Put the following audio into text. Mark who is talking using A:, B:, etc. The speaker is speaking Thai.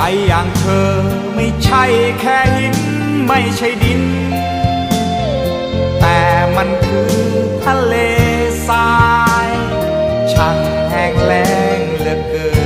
A: ใจอย่างเธอไม่ใช่แค่หินไม่ใช่ดิน แต่มันคือทะเลทราย ช่างแห้งแล้งเหลือเกิน